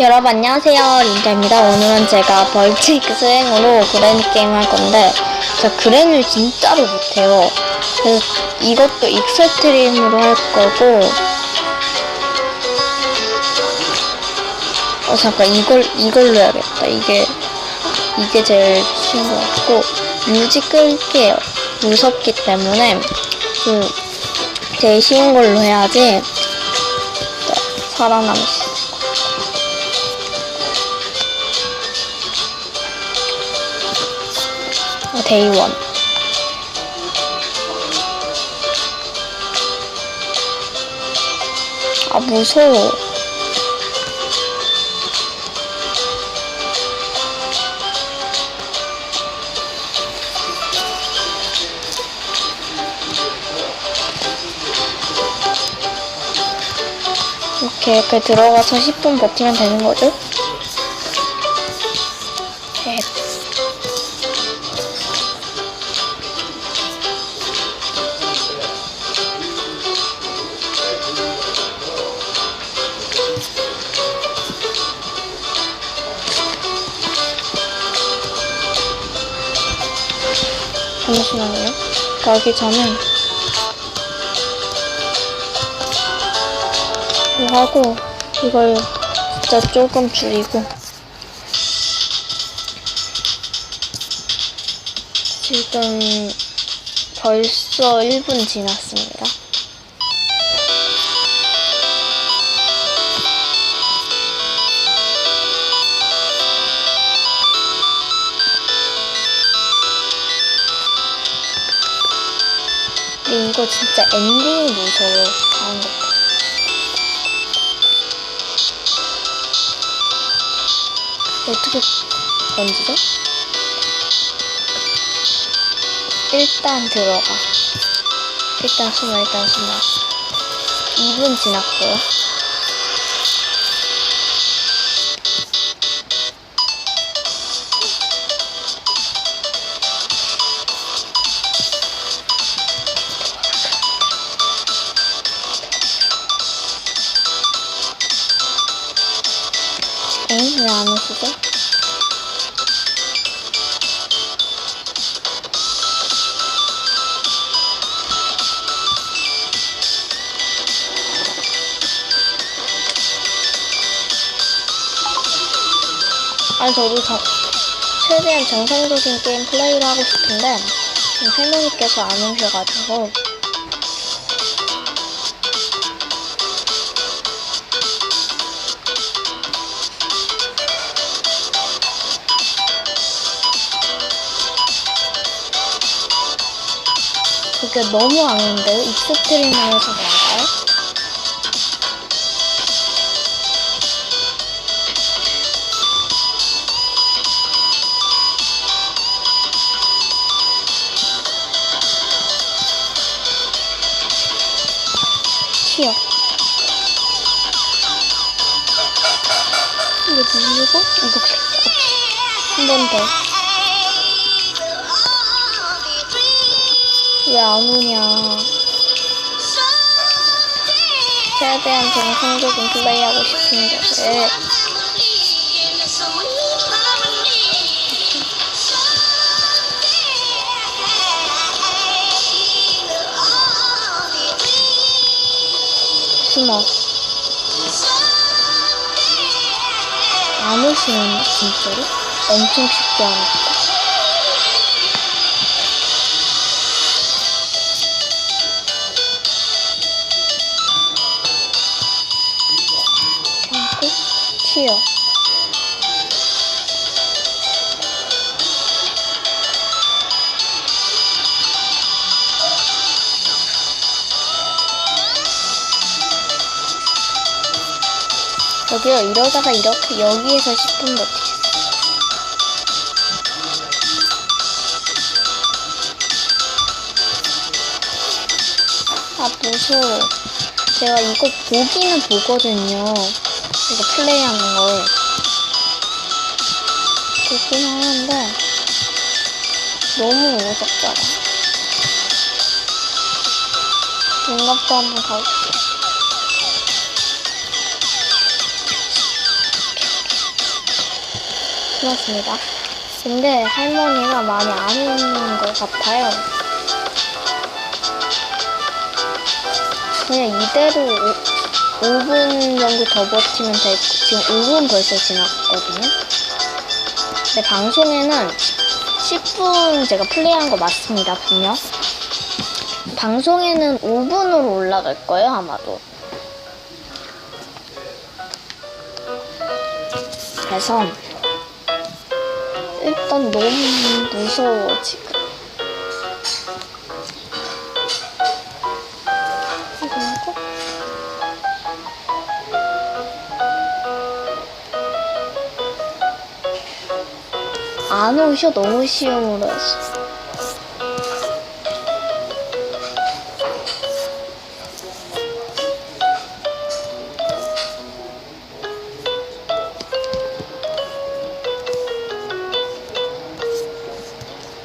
여러분 안녕하세요. 린자입니다. 오늘은 제가 벌칙 수행으로 그랜 게임 할 건데 저 그랜을 진짜로 못해요. 그래서 이것도 익스트림으로 할 거고 어 잠깐 이걸 이걸로 해야겠다. 이게 이게 제일 쉬운 것 같고 뮤직 끌게요. 무섭기 때문에 그 제일 쉬운 걸로 해야지. 살아남을 수 데이원. 아, 무서워. 이렇게, 이렇게 들어가서 10분 버티면 되는 거죠? 잠시만요. 가기 전에 이거 하고 이걸 진짜 조금 줄이고 지금 벌써 1분 지났습니다. 이거 진짜 엔딩이 무서워. 다음 거. 어떻게 던지죠? 일단 들어가. 일단 숨어, 일단 숨어. 2분 지났고요. 왜 안 오시죠? 아니 저도 저, 최대한 정상적인 게임 플레이를 하고 싶은데 지금 할머니께서 안 오셔가지고 그게 너무 아는데요? 익스트림에서 나와요? 튀어. 이거 누르고 이거 한번 더. 왜 안 오냐? 최대한 정상적인 플레이 하고 싶은데 왜? 숨어. 안 오시는데 진짜로? 엄청 쉽게 하니까. 튀어. 여기요 이러다가 이렇게 여기에서 10분 버티겠어. 아 무서워. 제가 이거 보기는 보거든요. 이거 플레이하는 걸. 보긴 하는데 너무 무섭잖아. 눈감도 한번 가볼게요. 그렇습니다. 근데 할머니가 많이 안 오는 것 같아요. 그냥 이대로 5, 분 정도 더 버티면 될, 지금 5분 벌써 지났거든요. 근데 방송에는 10분 제가 플레이한 거 맞습니다, 분명. 방송에는 5분으로 올라갈 거예요, 아마도. 그래서 일단 너무 무서워 지금. 안 오셔 너무 시험으로 해서.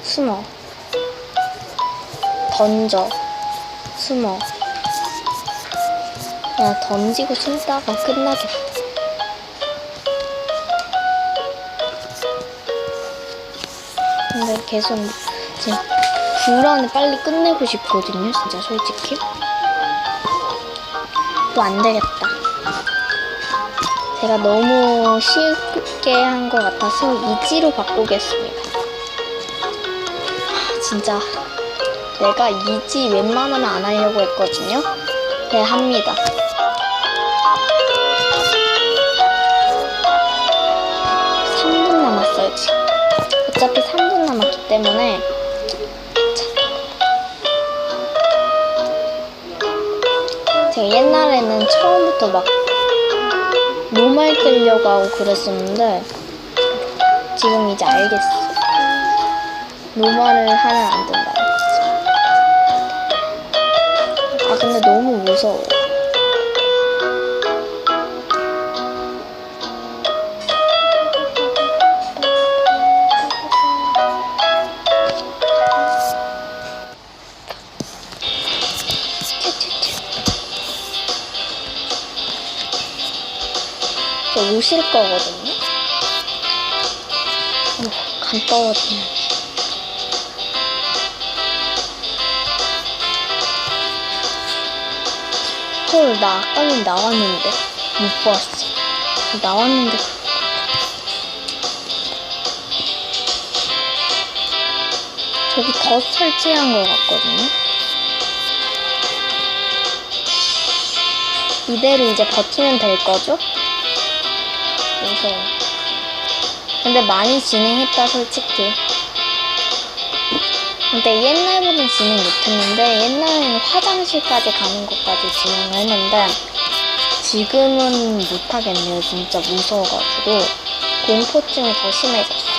숨어. 던져. 숨어. 그냥 던지고 숨다가 끝나겠다. 계속 지금 불안에 빨리 끝내고 싶거든요, 진짜 솔직히. 또 안 되겠다. 제가 너무 쉽게 한 것 같아서 이지로 바꾸겠습니다. 진짜 내가 이지 웬만하면 안 하려고 했거든요. 네, 합니다. 삼분 남았어요, 지금. 어차피 3분 남았기 때문에. 자. 제가 옛날에는 처음부터 막 노말 뜨려고 하고 그랬었는데, 지금 이제 알겠어. 노말을 하면 안 된다. 아 근데 너무 무서워. 오실 거거든요. 어, 간 떨어지네. 헐, 나 아까는 나왔는데. 못 봤어. 나왔는데. 저기 더 설치한 것 같거든요. 이대로 이제 버티면 될 거죠? 무서워. 근데 많이 진행했다, 솔직히. 근데 옛날보다 진행 못했는데 옛날에는 화장실까지 가는 것까지 진행을 했는데 지금은 못하겠네요 진짜 무서워가지고 공포증이 더 심해졌어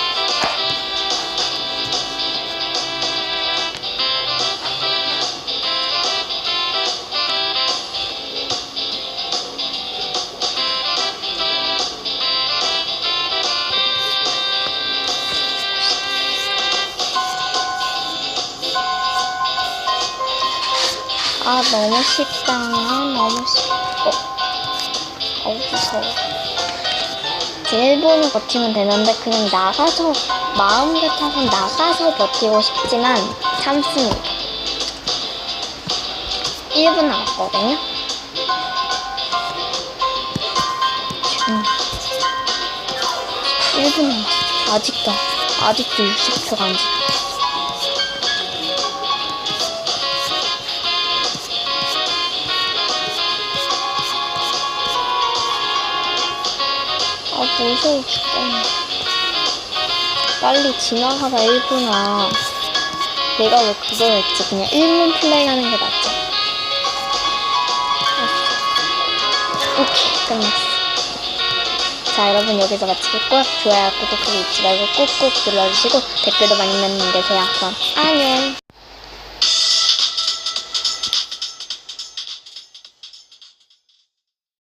아 너무 쉽다. 아, 너무 쉽어? 어우 무서워. 이제 1분을 버티면 되는데 그냥 나가서 마음 같아서 나가서 버티고 싶지만 참습니다. 1분 남았거든요. 지금 1분 남았어 아직도 아직도 60초가 안 지났어 무서워 죽겠네. 빨리 지나가라 1분아 내가 왜 그걸 했지? 그냥 1분 플레이 하는 게 낫지. 오케이 끝났어. 자 여러분 여기서 마치겠고요 좋아요 구독하기 잊지 말고 꾹꾹 눌러주시고 댓글도 많이 남겨주세요. 그럼 안녕